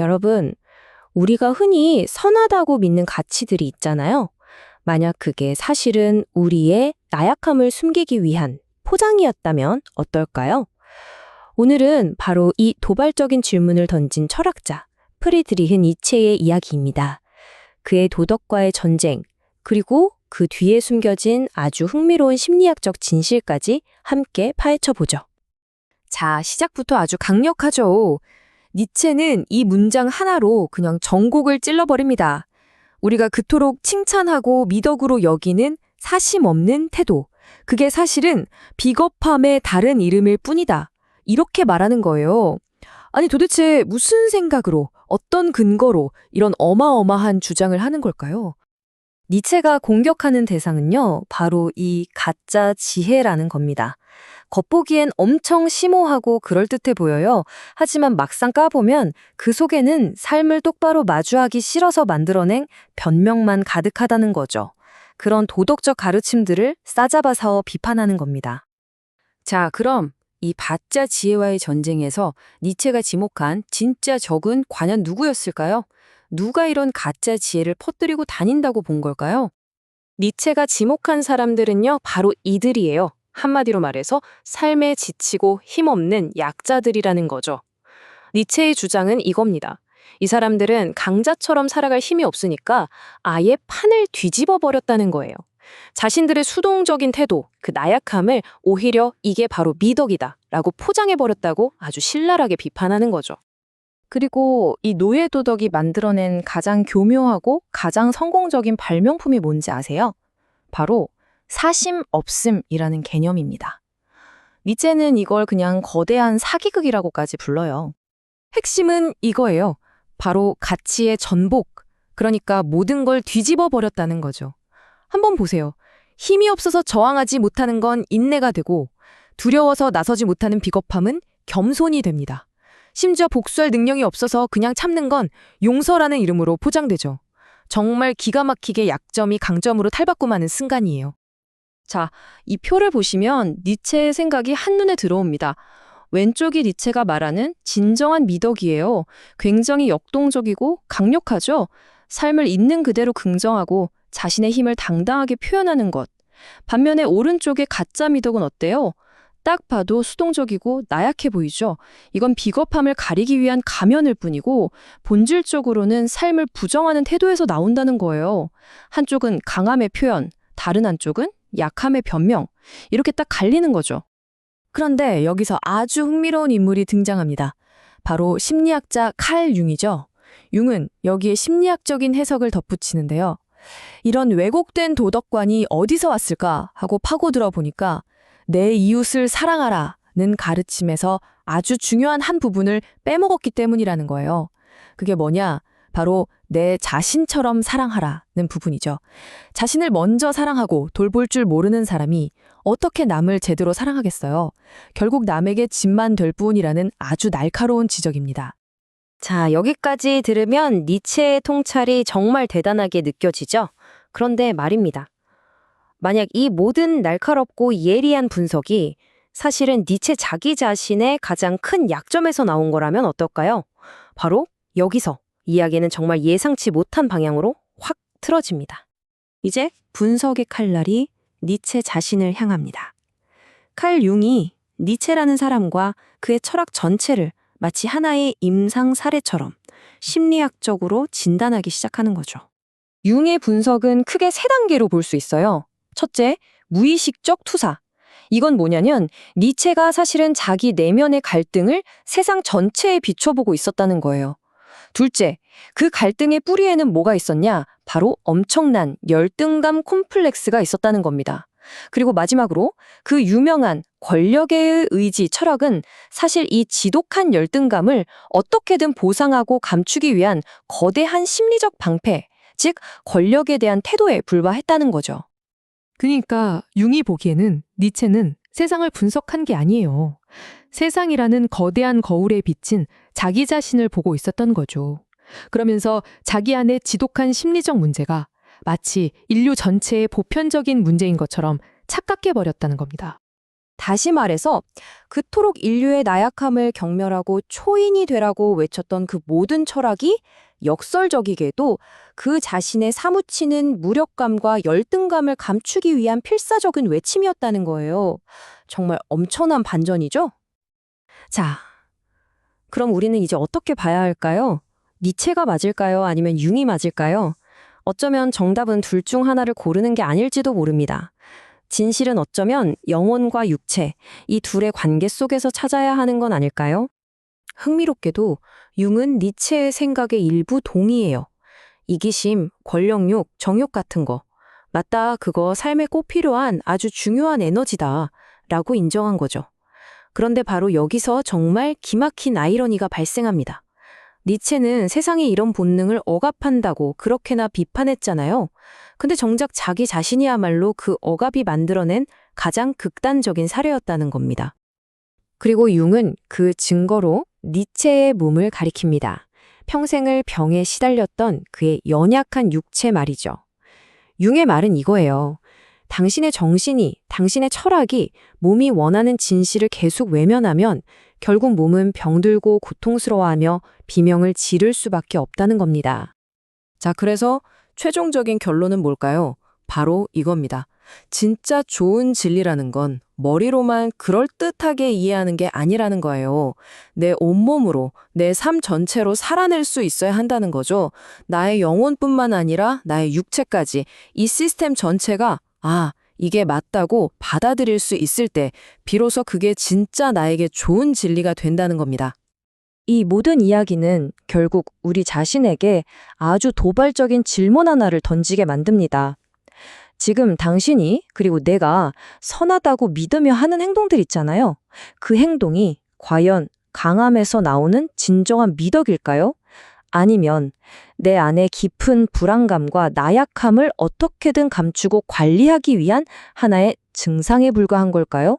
여러분, 우리가 흔히 선하다고 믿는 가치들이 있잖아요. 만약 그게 사실은 우리의 나약함을 숨기기 위한 포장이었다면 어떨까요? 오늘은 바로 이 도발적인 질문을 던진 철학자 프리드리히 니체의 이야기입니다. 그의 도덕과의 전쟁, 그리고 그 뒤에 숨겨진 아주 흥미로운 심리학적 진실까지 함께 파헤쳐 보죠. 자, 시작부터 아주 강력하죠. 니체는 이 문장 하나로 그냥 전곡을 찔러버립니다. 우리가 그토록 칭찬하고 미덕으로 여기는 사심 없는 태도. 그게 사실은 비겁함의 다른 이름일 뿐이다. 이렇게 말하는 거예요. 아니 도대체 무슨 생각으로, 어떤 근거로 이런 어마어마한 주장을 하는 걸까요? 니체가 공격하는 대상은요, 바로 이 가짜 지혜라는 겁니다. 겉보기엔 엄청 심오하고 그럴듯해 보여요. 하지만 막상 까보면 그 속에는 삶을 똑바로 마주하기 싫어서 만들어낸 변명만 가득하다는 거죠. 그런 도덕적 가르침들을 싸잡아서 비판하는 겁니다. 자, 그럼 이 가짜 지혜와의 전쟁에서 니체가 지목한 진짜 적은 과연 누구였을까요? 누가 이런 가짜 지혜를 퍼뜨리고 다닌다고 본 걸까요? 니체가 지목한 사람들은요, 바로 이들이에요. 한마디로 말해서 삶에 지치고 힘없는 약자들이라는 거죠. 니체의 주장은 이겁니다. 이 사람들은 강자처럼 살아갈 힘이 없으니까 아예 판을 뒤집어 버렸다는 거예요. 자신들의 수동적인 태도, 그 나약함을 오히려 이게 바로 미덕이다 라고 포장해 버렸다고 아주 신랄하게 비판하는 거죠. 그리고 이 노예 도덕이 만들어낸 가장 교묘하고 가장 성공적인 발명품이 뭔지 아세요? 바로 사심 없음이라는 개념입니다. 니체는 이걸 그냥 거대한 사기극이라고까지 불러요. 핵심은 이거예요. 바로 가치의 전복. 그러니까 모든 걸 뒤집어 버렸다는 거죠. 한번 보세요. 힘이 없어서 저항하지 못하는 건 인내가 되고 두려워서 나서지 못하는 비겁함은 겸손이 됩니다. 심지어 복수할 능력이 없어서 그냥 참는 건 용서라는 이름으로 포장되죠. 정말 기가 막히게 약점이 강점으로 탈바꿈하는 순간이에요. 자, 이 표를 보시면 니체의 생각이 한눈에 들어옵니다. 왼쪽이 니체가 말하는 진정한 미덕이에요. 굉장히 역동적이고 강력하죠? 삶을 있는 그대로 긍정하고 자신의 힘을 당당하게 표현하는 것. 반면에 오른쪽의 가짜 미덕은 어때요? 딱 봐도 수동적이고 나약해 보이죠? 이건 비겁함을 가리기 위한 가면일 뿐이고 본질적으로는 삶을 부정하는 태도에서 나온다는 거예요. 한쪽은 강함의 표현, 다른 한쪽은 약함의 변명. 이렇게 딱 갈리는 거죠. 그런데 여기서 아주 흥미로운 인물이 등장합니다. 바로 심리학자 칼 융이죠. 융은 여기에 심리학적인 해석을 덧붙이는데요. 이런 왜곡된 도덕관이 어디서 왔을까 하고 파고들어 보니까 내 이웃을 사랑하라는 가르침에서 아주 중요한 한 부분을 빼먹었기 때문이라는 거예요. 그게 뭐냐? 바로 내 자신처럼 사랑하라는 부분이죠. 자신을 먼저 사랑하고 돌볼 줄 모르는 사람이 어떻게 남을 제대로 사랑하겠어요? 결국 남에게 짐만 될 뿐이라는 아주 날카로운 지적입니다. 자, 여기까지 들으면 니체의 통찰이 정말 대단하게 느껴지죠? 그런데 말입니다. 만약 이 모든 날카롭고 예리한 분석이 사실은 니체 자기 자신의 가장 큰 약점에서 나온 거라면 어떨까요? 바로 여기서 이야기는 정말 예상치 못한 방향으로 확 틀어집니다. 이제 분석의 칼날이 니체 자신을 향합니다. 칼 융이 니체라는 사람과 그의 철학 전체를 마치 하나의 임상 사례처럼 심리학적으로 진단하기 시작하는 거죠. 융의 분석은 크게 세 단계로 볼 수 있어요. 첫째, 무의식적 투사. 이건 뭐냐면 니체가 사실은 자기 내면의 갈등을 세상 전체에 비춰보고 있었다는 거예요. 둘째, 그 갈등의 뿌리에는 뭐가 있었냐? 바로 엄청난 열등감 콤플렉스가 있었다는 겁니다. 그리고 마지막으로 그 유명한 권력의 의지 철학은 사실 이 지독한 열등감을 어떻게든 보상하고 감추기 위한 거대한 심리적 방패, 즉 권력에 대한 태도에 불과했다는 거죠. 그러니까 융이 보기에는 니체는 세상을 분석한 게 아니에요. 세상이라는 거대한 거울에 비친 자기 자신을 보고 있었던 거죠. 그러면서 자기 안에 지독한 심리적 문제가 마치 인류 전체의 보편적인 문제인 것처럼 착각해 버렸다는 겁니다. 다시 말해서 그토록 인류의 나약함을 경멸하고 초인이 되라고 외쳤던 그 모든 철학이 역설적이게도 그 자신의 사무치는 무력감과 열등감을 감추기 위한 필사적인 외침이었다는 거예요. 정말 엄청난 반전이죠? 자, 그럼 우리는 이제 어떻게 봐야 할까요? 니체가 맞을까요? 아니면 융이 맞을까요? 어쩌면 정답은 둘 중 하나를 고르는 게 아닐지도 모릅니다. 진실은 어쩌면 영혼과 육체, 이 둘의 관계 속에서 찾아야 하는 건 아닐까요? 흥미롭게도 융은 니체의 생각에 일부 동의해요. 이기심, 권력욕, 정욕 같은 거. 맞다, 그거 삶에 꼭 필요한 아주 중요한 에너지다. 라고 인정한 거죠. 그런데 바로 여기서 정말 기막힌 아이러니가 발생합니다. 니체는 세상의 이런 본능을 억압한다고 그렇게나 비판했잖아요. 근데 정작 자기 자신이야말로 그 억압이 만들어낸 가장 극단적인 사례였다는 겁니다. 그리고 융은 그 증거로 니체의 몸을 가리킵니다. 평생을 병에 시달렸던 그의 연약한 육체 말이죠. 융의 말은 이거예요. 당신의 정신이, 당신의 철학이 몸이 원하는 진실을 계속 외면하면 결국 몸은 병들고 고통스러워하며 비명을 지를 수밖에 없다는 겁니다. 자, 그래서 최종적인 결론은 뭘까요? 바로 이겁니다. 진짜 좋은 진리라는 건 머리로만 그럴듯하게 이해하는 게 아니라는 거예요. 내 온몸으로, 내 삶 전체로 살아낼 수 있어야 한다는 거죠. 나의 영혼뿐만 아니라 나의 육체까지 이 시스템 전체가 아, 이게 맞다고 받아들일 수 있을 때 비로소 그게 진짜 나에게 좋은 진리가 된다는 겁니다. 이 모든 이야기는 결국 우리 자신에게 아주 도발적인 질문 하나를 던지게 만듭니다. 지금 당신이 그리고 내가 선하다고 믿으며 하는 행동들 있잖아요. 그 행동이 과연 강함에서 나오는 진정한 미덕일까요? 아니면 내 안에 깊은 불안감과 나약함을 어떻게든 감추고 관리하기 위한 하나의 증상에 불과한 걸까요?